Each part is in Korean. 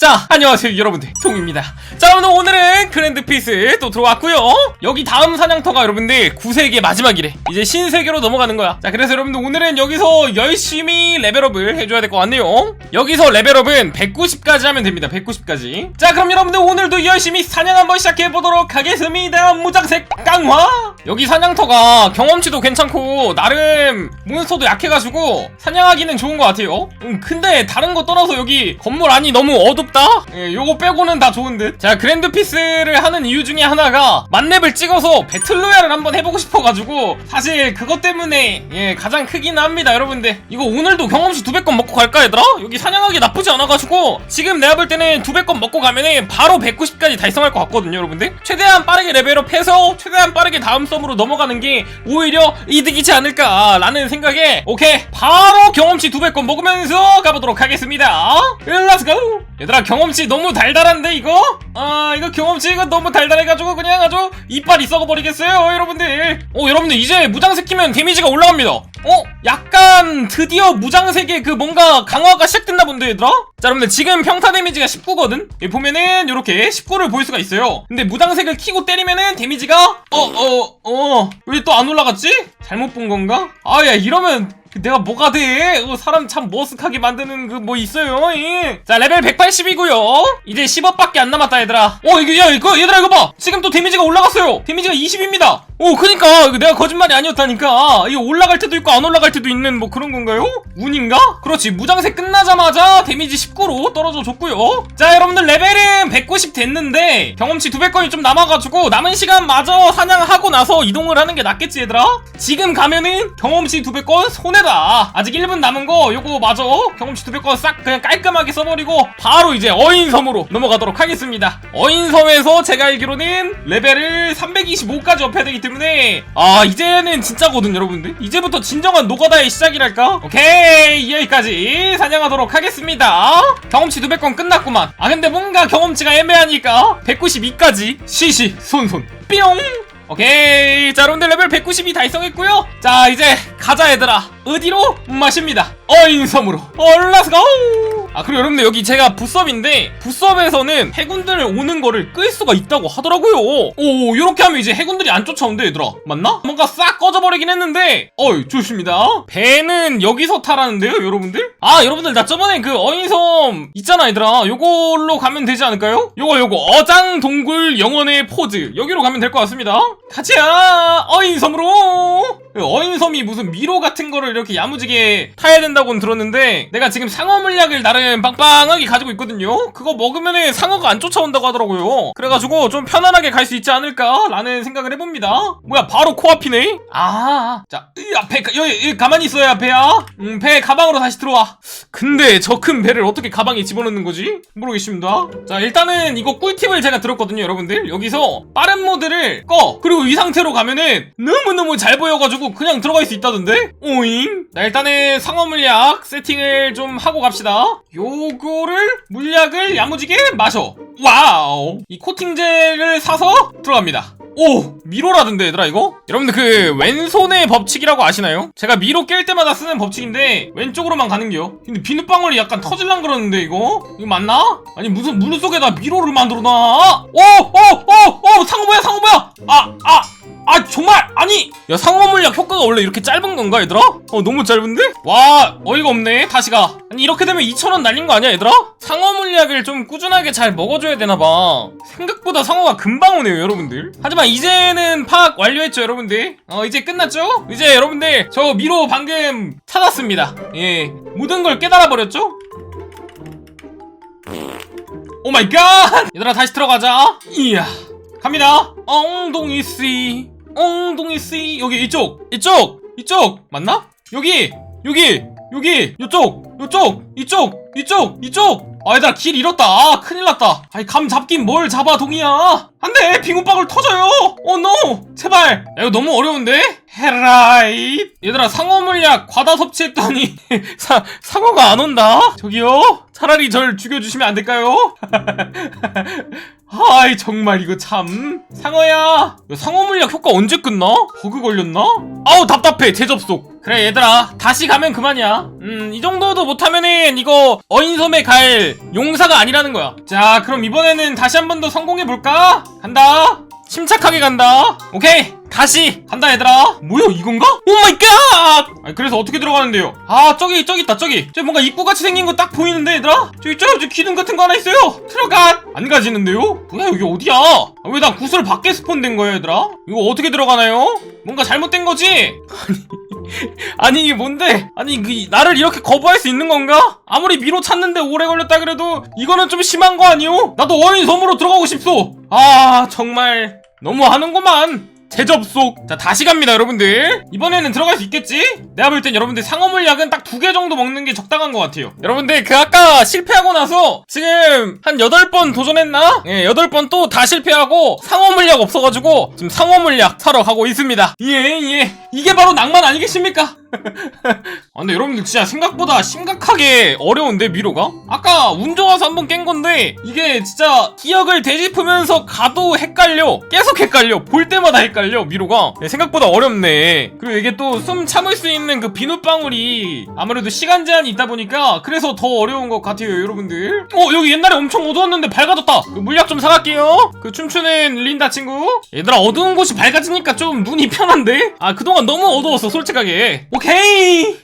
자, 안녕하세요, 여러분들. 동입니다. 자, 여러분들, 오늘은 그랜드 피스 또 들어왔고요 여기 다음 사냥터가 여러분들 9세계 마지막이래. 이제 신세계로 넘어가는 거야. 자, 그래서 여러분들, 오늘은 여기서 열심히 레벨업을 해줘야 될 것 같네요. 여기서 레벨업은 190까지 하면 됩니다. 190까지. 자, 그럼 여러분들, 오늘도 열심히 사냥 한번 시작해보도록 하겠습니다. 무장색 강화! 여기 사냥터가 경험치도 괜찮고, 나름 몬스터도 약해가지고, 사냥하기는 좋은 것 같아요. 음, 근데 다른 거 떠나서 여기 건물 안이 너무 어둡다? 예, 요거 빼고는 다 좋은 듯. 자, 그랜드 피스를 하는 이유 중에 하나가 만렙을 찍어서 배틀로얄을 한번 해보고 싶어가지고 사실 그것 때문에 예, 가장 크긴 합니다, 여러분들. 이거 오늘도 경험치 200건 먹고 갈까, 얘들아? 여기 사냥하기 나쁘지 않아가지고 지금 내가 볼 때는 200건 먹고 가면은 바로 190까지 달성할 것 같거든요, 여러분들. 최대한 빠르게 레벨업 해서 최대한 빠르게 다음 썸으로 넘어가는 게 오히려 이득이지 않을까라는 생각에 오케이 바로 경험치 200건 먹으면서 가보도록 하겠습니다. 렛츠 고! 얘들아 경험치 너무 달달한데 이거? 아 이거 경험치 이거 너무 달달해가지고 그냥 아주 이빨이 썩어버리겠어요 여러분들 어 여러분들 이제 무장색 키면 데미지가 올라갑니다 어? 약간 드디어 무장색의 그 뭔가 강화가 시작됐나 본데 얘들아? 자 여러분들 지금 평타 데미지가 19거든? 여기 보면은 이렇게 19를 볼 수가 있어요 근데 무장색을 키고 때리면은 데미지가 어 어 어 왜 또 안 올라갔지? 잘못 본 건가? 아야 이러면 내가 뭐가 돼? 어, 사람 참 머쓱하게 만드는 그 뭐 있어요. 예. 자 레벨 180이고요. 이제 10업밖에 안 남았다 얘들아. 어 이거 야 이거 얘들아 이거 봐. 지금 또 데미지가 올라갔어요. 데미지가 20입니다. 오 그니까 이거 내가 거짓말이 아니었다니까. 이거 올라갈 때도 있고 안 올라갈 때도 있는 뭐 그런 건가요? 운인가? 그렇지 무장색 끝나자마자 데미지 19로 떨어져 줬고요. 자 여러분들 레벨은 190 됐는데 경험치 200건이 좀 남아가지고 남은 시간 마저 사냥하고 나서 이동을 하는 게 낫겠지 얘들아. 지금 가면은 경험치 200건 손해 다. 아직 1분 남은 거 요거 마저 경험치 200건 싹 그냥 깔끔하게 써버리고 바로 이제 어인섬으로 넘어가도록 하겠습니다. 어인섬에서 제가 알기로는 레벨을 325까지 업해야 되기 때문에 아 이제는 진짜거든 여러분들. 이제부터 진정한 노가다의 시작이랄까? 오케이 여기까지 사냥하도록 하겠습니다. 경험치 200건 끝났구만. 아 근데 뭔가 경험치가 애매하니까 192까지 시시 손손 뿅 오케이. 자 여러분들 레벨 192 달성했고요. 자 이제 가자 얘들아. 어디로? 마십니다. 어인섬으로. 얼라스고 아 그리고 여러분들 여기 제가 부섭인데 부섭에서는 해군들 오는 거를 끌 수가 있다고 하더라고요. 오 이렇게 하면 이제 해군들이 안 쫓아온대 얘들아. 맞나? 뭔가 싹 꺼져버리긴 했는데 어이 좋습니다. 배는 여기서 타라는데요 여러분들? 아 여러분들 나 저번에 그 어인섬 있잖아 얘들아. 요걸로 가면 되지 않을까요? 요거 요거. 어장 동굴 영원의 포즈. 여기로 가면 될 것 같습니다. 가자! 어인섬으로 어인섬이 무슨 미로 같은 거를 이렇게 야무지게 타야 된다고는 들었는데 내가 지금 상어 물약을 나름 빵빵하게 가지고 있거든요. 그거 먹으면 상어가 안 쫓아온다고 하더라고요. 그래가지고 좀 편안하게 갈 수 있지 않을까 라는 생각을 해봅니다. 뭐야 바로 코앞이네? 아자 앞에 여기, 여기 가만히 있어야 배야. 음 배 가방으로 다시 들어와. 근데 저 큰 배를 어떻게 가방에 집어넣는 거지? 모르겠습니다. 자 일단은 이거 꿀팁을 제가 들었거든요 여러분들. 여기서 빠른 모드를 꺼. 그리고 이 상태로 가면은 너무너무 잘 보여가지고 그냥 들어갈 수 있다던데? 오잉 자 일단은 상어 물약 세팅을 좀 하고 갑시다 요거를 물약을 야무지게 마셔 와우 이 코팅젤을 사서 들어갑니다 오 미로라던데 얘들아 이거? 여러분들 그 왼손의 법칙이라고 아시나요? 제가 미로 깰 때마다 쓰는 법칙인데 왼쪽으로만 가는겨 근데 비눗방울이 약간 터질랑 그러는데 이거? 이거 맞나? 아니 무슨 물 속에다 미로를 만들어놔 오 오 오 오 상어 뭐야 상어 뭐야 아 아, 아 정말! 아니! 야 상어 물약 효과가 원래 이렇게 짧은 건가 얘들아? 어 너무 짧은데? 와 어이가 없네. 다시 가. 아니 이렇게 되면 2천원 날린 거 아니야 얘들아? 상어 물약을 좀 꾸준하게 잘 먹어줘야 되나봐. 생각보다 상어가 금방 오네요 여러분들. 하지만 이제는 파악 완료했죠 여러분들? 어 이제 끝났죠? 이제 여러분들 저 미로 방금 찾았습니다. 예. 모든 걸 깨달아 버렸죠? 오 마이 갓! 얘들아 다시 들어가자. 이야. 갑니다. 엉덩이 씨 엉덩이 씨 여기 이쪽 이쪽 이쪽 맞나? 여기 여기 여기 이쪽 이쪽 이쪽 이쪽 이쪽. 아 얘들아 길 잃었다. 아 큰일 났다. 아이 감 잡긴 뭘 잡아 동이야. 안돼 빙운방울 터져요. 어노 제발. 야, 이거 너무 어려운데 헤라이. 얘들아 상어 물약 과다 섭취했더니 사, 상어가 안 온다? 저기요? 차라리 절 죽여주시면 안 될까요? 아이 정말 이거 참. 상어야 야, 상어 물약 효과 언제 끝나? 버그 걸렸나? 아우 답답해 재접속. 그래 얘들아 다시 가면 그만이야. 음이 정도도 못하면은 이거 어인섬에 갈 용사가 아니라는 거야. 자 그럼 이번에는 다시 한 번 더 성공해볼까? 간다. 침착하게 간다. 오케이 다시 간다 얘들아 뭐야 이건가? 오마이갓 아니 그래서 어떻게 들어가는데요 아 저기 저기 있다 저기 저기 뭔가 입구같이 생긴 거 딱 보이는데 얘들아 저기 저, 저 기둥 같은 거 하나 있어요 들어가 안 가지는데요? 뭐야 여기 어디야 아, 왜나 구슬 밖에 스폰된 거야 얘들아 이거 어떻게 들어가나요? 뭔가 잘못된 거지? 아니 이게 뭔데? 아니 그 나를 이렇게 거부할 수 있는 건가? 아무리 미로 찾는데 오래 걸렸다 그래도 이거는 좀 심한 거 아니오? 나도 원인 섬으로 들어가고 싶소. 아 정말 너무 하는구만. 재접속. 자 다시 갑니다 여러분들. 이번에는 들어갈 수 있겠지? 내가 볼 땐 여러분들 상어물약은 딱 두 개 정도 먹는 게 적당한 것 같아요. 여러분들 그 아까 실패하고 나서 지금 한 8번 도전했나? 예, 8번 또 다 실패하고 상어물약 없어가지고 지금 상어물약 사러 가고 있습니다. 예, 예. 이게 바로 낭만 아니겠습니까? 아, 근데 여러분들 진짜 생각보다 심각하게 어려운데 미로가? 아까 운 좋아서 한 번 깬 건데 이게 진짜 기억을 되짚으면서 가도 헷갈려 계속 헷갈려 볼 때마다 헷갈려 미로가? 네, 생각보다 어렵네. 그리고 이게 또 숨 참을 수 있는 그 비눗방울이 아무래도 시간 제한이 있다 보니까 그래서 더 어려운 것 같아요 여러분들. 어 여기 옛날에 엄청 어두웠는데 밝아졌다. 그 물약 좀 사갈게요. 그 춤추는 린다 친구. 얘들아 어두운 곳이 밝아지니까 좀 눈이 편한데? 아 그동안 너무 어두웠어 솔직하게. 오케이!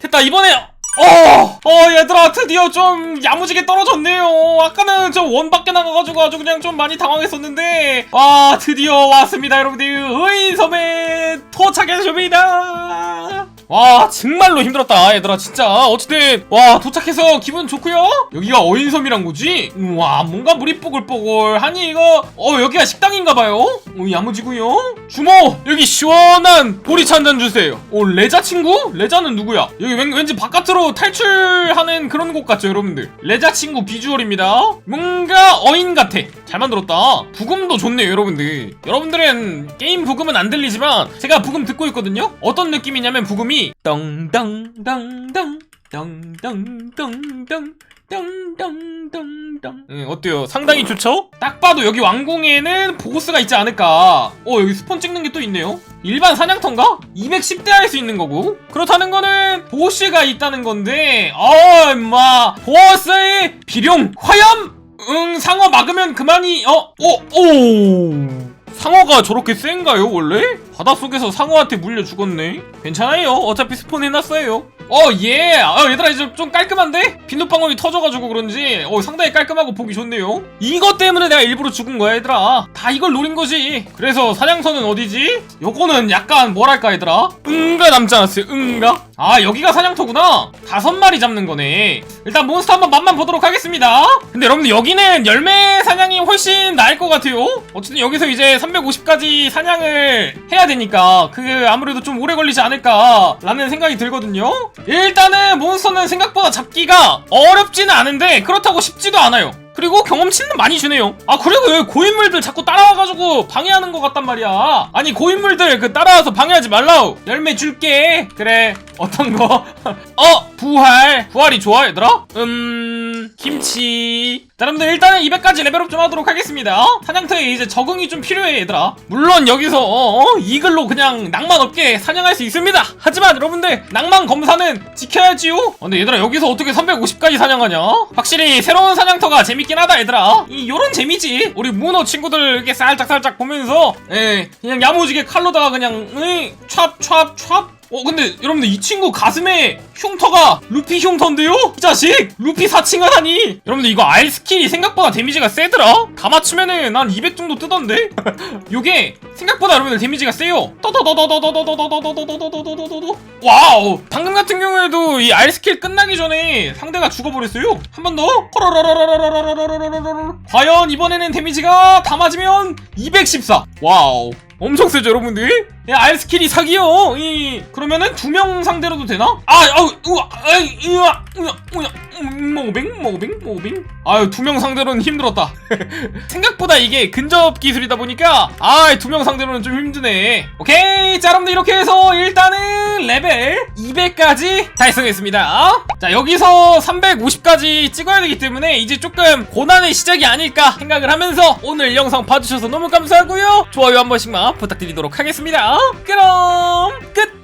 됐다 이번에 어, 어 얘들아 드디어 좀 야무지게 떨어졌네요. 아까는 저 원밖에 나가가지고 아주 그냥 좀 많이 당황했었는데 와 드디어 왔습니다 여러분들. 의섬에 도착했습니다 와 정말로 힘들었다 얘들아 진짜. 어쨌든 와 도착해서 기분 좋고요? 여기가 어인섬이란 거지? 우와 뭔가 물이 뽀글뽀글 하니 이거 어 여기가 식당인가봐요? 어 야무지고요? 주모 여기 시원한 보리차 한 잔 주세요. 어 레자 친구? 레자는 누구야? 여기 왠, 왠지 바깥으로 탈출하는 그런 곳 같죠 여러분들? 레자 친구 비주얼입니다. 뭔가 어인 같아. 잘 만들었다. 부금도 좋네요 여러분들. 여러분들은 게임 부금은 안 들리지만 제가 부금 듣고 있거든요? 어떤 느낌이냐면 부금이 덩덩덩덩 덩덩덩덩 덩덩덩덩 응, 어때요? 상당히 좋죠? 딱 봐도 여기 왕궁에는 보스가 있지 않을까 어 여기 스폰 찍는 게 또 있네요 일반 사냥터인가? 210대 할 수 있는 거고 그렇다는 거는 보스가 있다는 건데 어 임마 보스의 비룡 화염 응 상어 막으면 그만이 어? 어? 오 상어가 저렇게 센가요 원래? 바닷속에서 상어한테 물려 죽었네? 괜찮아요. 어차피 스폰 해놨어요. 어예. 어, 얘들아 이제 좀 깔끔한데? 비눗방울이 터져가지고 그런지. 어 상당히 깔끔하고 보기 좋네요. 이것 때문에 내가 일부러 죽은 거야 얘들아. 다 이걸 노린 거지. 그래서 사냥터는 어디지? 요거는 약간 뭐랄까 얘들아? 응가 남지 않았어요 응가? 아 여기가 사냥터구나. 다섯 마리 잡는 거네. 일단 몬스터 한번 맛만 보도록 하겠습니다. 근데 여러분들 여기는 열매 사냥이 훨씬 나을 것 같아요. 어쨌든 여기서 이제 350까지 사냥을 해야 되니까 그게 아무래도 좀 오래 걸리지 않을까 라는 생각이 들거든요. 일단은 몬스터는 생각보다 잡기가 어렵지는 않은데 그렇다고 쉽지도 않아요 그리고 경험치는 많이 주네요. 아 그리고 왜 고인물들 자꾸 따라와가지고 방해하는 것 같단 말이야. 아니 고인물들 그 따라와서 방해하지 말라우. 열매 줄게. 그래. 어떤 거? 어 부활. 부활이 좋아 얘들아? 음 김치. 자 여러분들 일단은 200까지 레벨업 좀 하도록 하겠습니다. 사냥터에 이제 적응이 좀 필요해 얘들아. 물론 여기서 어, 어, 이글로 그냥 낭만 없게 사냥할 수 있습니다. 하지만 여러분들 낭만 검사는 지켜야지요. 어, 근데 얘들아 여기서 어떻게 350까지 사냥하냐? 확실히 새로운 사냥터가 재 밌긴 하다 얘들아. 이 요런 재미지. 우리 문어 친구들 이렇게 살짝 살짝 보면서 예 그냥 야무지게 칼로다가 그냥 으이, 찹. 어 근데 여러분들 이 친구 가슴에 흉터가 루피 흉터인데요? 이 자식! 루피 사칭을 하니! 여러분들 이거 R 스킬이 생각보다 데미지가 세더라? 다 맞추면은 한200 정도 뜨던데? 요게 생각보다 여러분들 데미지가 세요. 떠떠떠떠떠떠떠떠떠떠떠떠떠떠떠떠떠떠 와우! 방금 같은 경우에도 이 R 스킬 끝나기 전에 상대가 죽어버렸어요. 한번 더. 호로로로로로로로로로로로로로 과연 이번에는 데미지가 다 맞으면 214 와우 엄청 세죠 여러분들 야 알스킬이 사기요. 이 그러면은 두 명 상대로도 되나? 아 아우 우와 아이 우와 우와 우와 음, 모빙 모빙 모빙 아유 두 명 상대로는 힘들었다. 생각보다 이게 근접 기술이다 보니까 아 두 명 상대로는 좀 힘드네. 오케이 자 여러분들 이렇게 해서 일단은 레벨 200까지 달성했습니다. 자 여기서 350까지 찍어야 되기 때문에 이제 조금 고난의 시작이 아닐까 생각을 하면서 오늘 영상 봐주셔서 너무 감사하고요. 좋아요 한 번씩만 부탁드리도록 하겠습니다. 그럼 끝